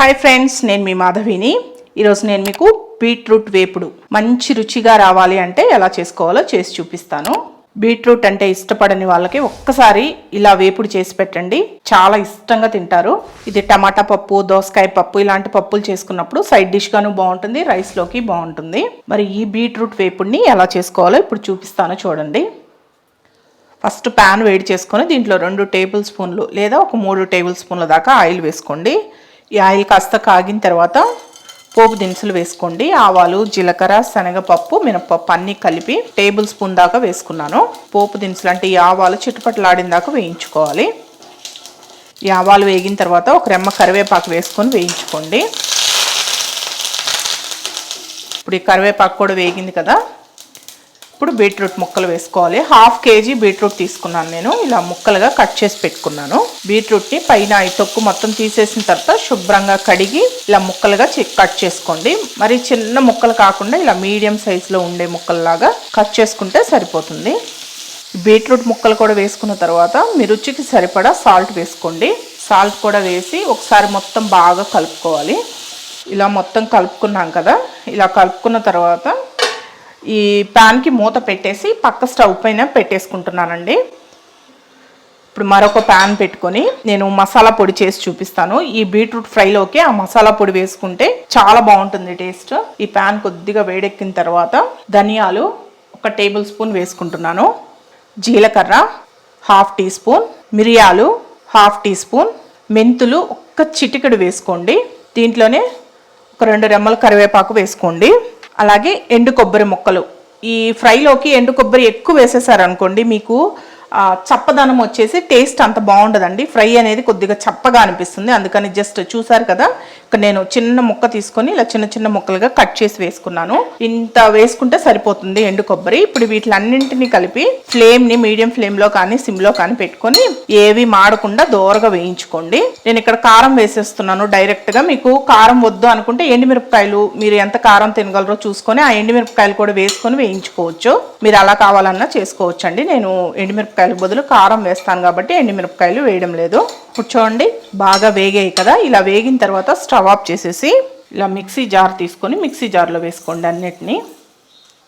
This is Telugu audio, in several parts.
హాయ్ ఫ్రెండ్స్ నేను మీ మాధవిని. ఈరోజు నేను మీకు బీట్రూట్ వేపుడు మంచి రుచిగా రావాలి అంటే ఎలా చేసుకోవాలో చేసి చూపిస్తాను. బీట్రూట్ అంటే ఇష్టపడని వాళ్ళకి ఒక్కసారి ఇలా వేపుడు చేసి పెట్టండి. చాలా ఇష్టంగా తింటారు. ఇది టమాటా పప్పు దోసకాయ పప్పు ఇలాంటి పప్పులు చేసుకున్నప్పుడు సైడ్ డిష్గాను బాగుంటుంది రైస్లోకి బాగుంటుంది. మరి ఈ బీట్రూట్ వేపుడిని ఎలా చేసుకోవాలో ఇప్పుడు చూపిస్తాను చూడండి. ఫస్ట్ ప్యాన్ వేడి చేసుకొని దీంట్లో రెండు టేబుల్ స్పూన్లు లేదా ఒక మూడు టేబుల్ స్పూన్ల దాకా ఆయిల్ వేసుకోండి. ఈ ఆయిల్ కాస్త కాగిన తర్వాత పోపు దినుసులు వేసుకోండి. ఆవాలు జీలకర్ర శనగపప్పు మినపప్పు అన్నీ కలిపి టేబుల్ స్పూన్ దాకా వేసుకున్నాను. పోపు దినుసులు అంటే ఈ ఆవాలు చిట్టుపట్లాడిన దాకా వేయించుకోవాలి. ఈ ఆవాలు వేగిన తర్వాత ఒక రెమ్మ కరివేపాకు వేసుకొని వేయించుకోండి. ఇప్పుడు ఈ కరివేపాకు కూడా వేగింది కదా ఇప్పుడు బీట్రూట్ ముక్కలు వేసుకోవాలి. హాఫ్ కేజీ బీట్రూట్ తీసుకున్నాను నేను. ఇలా ముక్కలుగా కట్ చేసి పెట్టుకున్నాను. బీట్రూట్ని పైన ఈ తొక్కు మొత్తం తీసేసిన తర్వాత శుభ్రంగా కడిగి ఇలా ముక్కలుగా కట్ చేసుకోండి. మరి చిన్న ముక్కలు కాకుండా ఇలా మీడియం సైజులో ఉండే ముక్కల్లాగా కట్ చేసుకుంటే సరిపోతుంది. బీట్రూట్ ముక్కలు కూడా వేసుకున్న తర్వాత మీ రుచికి సరిపడా సాల్ట్ వేసుకోండి. సాల్ట్ కూడా వేసి ఒకసారి మొత్తం బాగా కలుపుకోవాలి. ఇలా మొత్తం కలుపుకున్నాం కదా. ఇలా కలుపుకున్న తర్వాత ఈ ప్యాన్కి మూత పెట్టేసి పక్క స్టవ్ పైన పెట్టేసుకుంటున్నానండి. ఇప్పుడు మరొక ప్యాన్ పెట్టుకొని నేను మసాలా పొడి చేసి చూపిస్తాను. ఈ బీట్రూట్ ఫ్రైలోకి ఆ మసాలా పొడి వేసుకుంటే చాలా బాగుంటుంది టేస్ట్. ఈ ప్యాన్ కొద్దిగా వేడెక్కిన తర్వాత ధనియాలు ఒక టేబుల్ స్పూన్ వేసుకుంటున్నాను. జీలకర్ర హాఫ్ టీ స్పూన్ మిరియాలు హాఫ్ టీ స్పూన్ మెంతులు ఒక్క చిటికెడు వేసుకోండి. దీంట్లోనే ఒక రెండు రెమ్మల కరివేపాకు వేసుకోండి. అలాగే ఎండు కొబ్బరి ముక్కలు. ఈ ఫ్రైలోకి ఎండు కొబ్బరి ఎక్కువ వేసేసారనుకోండి మీకు చప్పదనం వచ్చేసి టేస్ట్ అంత బాగుండదండి. ఫ్రై అనేది కొద్దిగా చప్పగా అనిపిస్తుంది. అందుకని జస్ట్ చూసారు కదా నేను చిన్న ముక్క తీసుకొని ఇలా చిన్న చిన్న ముక్కలుగా కట్ చేసి వేసుకున్నాను. ఇంత వేసుకుంటే సరిపోతుంది ఎండు కొబ్బరి. ఇప్పుడు వీటిలన్నింటినీ కలిపి ఫ్లేమ్ని మీడియం ఫ్లేమ్లో కానీ సిమ్లో కానీ పెట్టుకొని ఏవి మాడకుండా దోరగా వేయించుకోండి. నేను ఇక్కడ కారం వేసేస్తున్నాను డైరెక్ట్గా. మీకు కారం వద్దు అనుకుంటే ఎండుమిరపకాయలు మీరు ఎంత కారం తినగలరో చూసుకొని ఆ ఎండుమిరపకాయలు కూడా వేసుకొని వేయించుకోవచ్చు. మీరు అలా కావాలన్నా చేసుకోవచ్చు అండి నేను ఎండుమిరపకాయలు బదులు కారం వేస్తాను కాబట్టి ఎండుమిరపకాయలు వేయడం లేదు. ఇప్పుడు చూడండి బాగా వేగాయి కదా. ఇలా వేగిన తర్వాత స్టవ్ ఆఫ్ చేసేసి ఇలా మిక్సీ జార్ తీసుకొని మిక్సీ జార్లో వేసుకోండి అన్నిటినీ.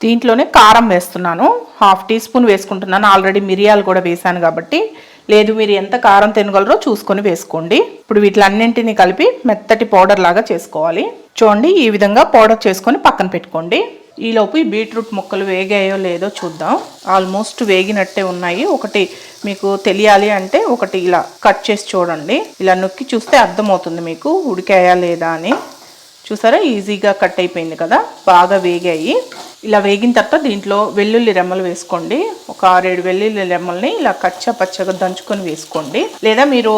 దీంట్లోనే కారం వేస్తున్నాను. హాఫ్ టీ స్పూన్ వేసుకుంటున్నాను. ఆల్రెడీ మిరియాలు కూడా వేసాను కాబట్టి. లేదు మీరు ఎంత కారం తినగలరో చూసుకొని వేసుకోండి. ఇప్పుడు వీటిలన్నింటినీ కలిపి మెత్తటి పౌడర్ లాగా చేసుకోవాలి. చూడండి ఈ విధంగా పౌడర్ చేసుకొని పక్కన పెట్టుకోండి. ఈలోపు ఈ బీట్రూట్ ముక్కలు వేగాయో లేదో చూద్దాం. ఆల్మోస్ట్ వేగినట్టే ఉన్నాయి. ఒకటి మీకు తెలియాలి అంటే ఒకటి ఇలా కట్ చేసి చూడండి. ఇలా నొక్కి చూస్తే అర్థమవుతుంది మీకు ఉడికాయా లేదా అని. చూసారా? ఈజీగా కట్ అయిపోయింది కదా? బాగా వేగాయి. ఇలా వేగిన తర్వాత దీంట్లో వెల్లుల్లి రెమ్మలు వేసుకోండి. ఒక ఆరేడు వెల్లుల్లి రెమ్మల్ని ఇలా కచ్చా పచ్చగా దంచుకొని వేసుకోండి. లేదా మీరు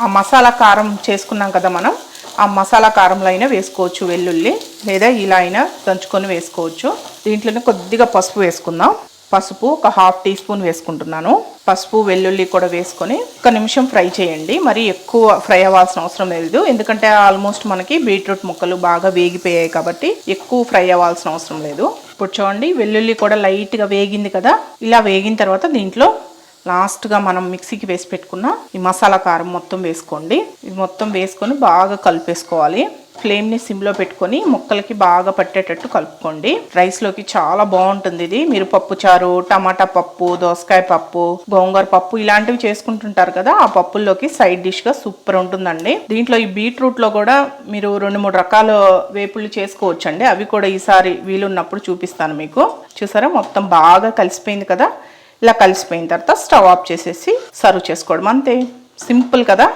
ఆ మసాలా కారం చేసుకున్నాం కదా మనం ఆ మసాలా కారంలో అయినా వేసుకోవచ్చు వెల్లుల్లి లేదా ఇలా అయినా దంచుకొని వేసుకోవచ్చు. దీంట్లోనే కొద్దిగా పసుపు వేసుకుందాం. పసుపు ఒక హాఫ్ టీ స్పూన్ వేసుకుంటున్నాను. పసుపు వెల్లుల్లి కూడా వేసుకొని ఒక నిమిషం ఫ్రై చేయండి. మరి ఎక్కువ ఫ్రై అవ్వాల్సిన అవసరం లేదు. ఎందుకంటే ఆల్మోస్ట్ మనకి బీట్రూట్ ముక్కలు బాగా వేగిపోయాయి కాబట్టి ఎక్కువ ఫ్రై అవ్వాల్సిన అవసరం లేదు. ఇప్పుడు చూడండి వెల్లుల్లి కూడా లైట్గా వేగింది కదా. ఇలా వేగిన తర్వాత దీంట్లో లాస్ట్గా మనం మిక్సీకి వేసి పెట్టుకున్న ఈ మసాలా కారం మొత్తం వేసుకోండి. ఇది మొత్తం వేసుకొని బాగా కలిపేసుకోవాలి. ఫ్లేమ్ని సిమ్లో పెట్టుకొని ముక్కలకి బాగా పట్టేటట్టు కలుపుకోండి. రైస్లోకి చాలా బాగుంటుంది ఇది. మీరు చారు టమాటా పప్పు దోసకాయ పప్పు గోంగూర పప్పు ఇలాంటివి చేసుకుంటుంటారు కదా ఆ పప్పుల్లోకి సైడ్ డిష్గా సూపర్ ఉంటుందండి. దీంట్లో ఈ బీట్రూట్లో కూడా మీరు రెండు మూడు రకాల వేపుళ్ళు చేసుకోవచ్చండి. అవి కూడా ఈసారి వీలున్నప్పుడు చూపిస్తాను మీకు. చూసారా? మొత్తం బాగా కలిసిపోయింది కదా. ఇలా కలిసిపోయిన తర్వాత స్టవ్ ఆఫ్ చేసేసి సర్వ్ చేసుకోవడం అంతే. సింపుల్ కదా?